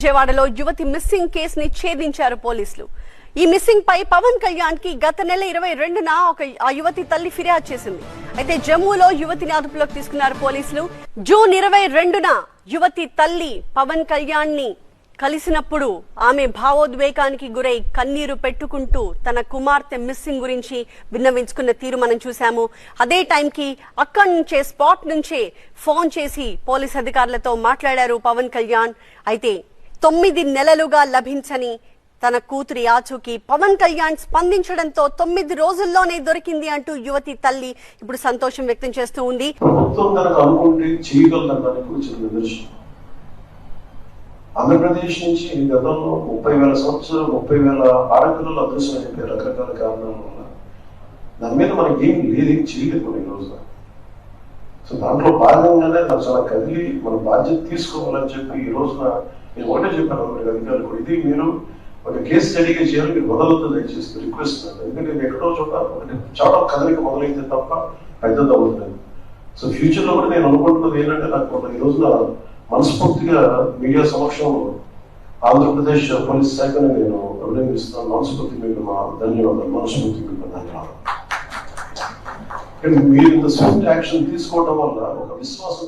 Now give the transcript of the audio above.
విజయవాడలో యువతి మిస్సింగ్ కేసుని ఛేదించారు పోలీసులు. ఈ మిస్సింగ్ పై పవన్ కళ్యాణ్కి గత నెల ఇరవై రెండున ఒక ఆ యువతి తల్లి ఫిర్యాదు చేసింది. అయితే జమ్మూలో యువతిని అదుపులోకి తీసుకున్నారు పోలీసులు. జూన్ ఇరవై రెండున యువతి తల్లి పవన్ కళ్యాణ్ని కలిసినప్పుడు ఆమె భావోద్వేగానికి గురై కన్నీరు పెట్టుకుంటూ తన కుమార్తె మిస్సింగ్ గురించి విన్నవించుకున్న తీరు మనం చూశాము. అదే టైంకి అక్కడి నుంచే స్పాట్ నుంచే ఫోన్ చేసి పోలీస్ అధికారులతో మాట్లాడారు పవన్ కళ్యాణ్. అయితే తొమ్మిది నెలలుగా లభించని తన కూతురి ఆచూకి పవన్ కళ్యాణ్ స్పందించడంతో తొమ్మిది రోజుల్లోనే దొరికింది అంటూ యువతి తల్లి ఇప్పుడు సంతోషం వ్యక్తం చేస్తూ ఉంది. ఆంధ్రప్రదేశ్ నుంచి గతంలో ముప్పై వేల సంవత్సరాలు ముప్పై వేల ఆడపిల్లలు అదృశ్యం అయిపోయి రకరకాల కారణాల వల్ల దాని మీద మనకి ఏం లేదు చేయలేదు చేయలేకుండా ఈ రోజున సో దాంట్లో భాగంగానే నాకు చాలా కదిలి మన బాధ్యత తీసుకోవాలని చెప్పి ఈ రోజున నేను ఒకటే చెప్పాను అందరికి అధికారులు కూడా ఇది మీరు ఒక కేసు స్టడీగా చేయాలి మీరు వదలొద్దు దయచేసి రిక్వెస్ట్ ఎందుకంటే నేను ఎక్కడో చోట చాలా కదలిక మొదలైతే తప్ప పెద్దది అవుతుంది సో ఫ్యూచర్లో కూడా నేను అనుకుంటున్నది ఏంటంటే నాకు ఒక ఈ రోజున మనస్ఫూర్తిగా మీడియా సమక్షంలో ఆంధ్రప్రదేశ్ పోలీస్ శాఖను నేను అభినందిస్తున్నాను. మనస్ఫూర్తి మీకు మా ధన్యవాదాలు. మనస్ఫూర్తి మీకు ధన్యవాదాలు. మీరు ఇంత స్విఫ్ట్ యాక్షన్ తీసుకోవడం వల్ల ఒక విశ్వాసం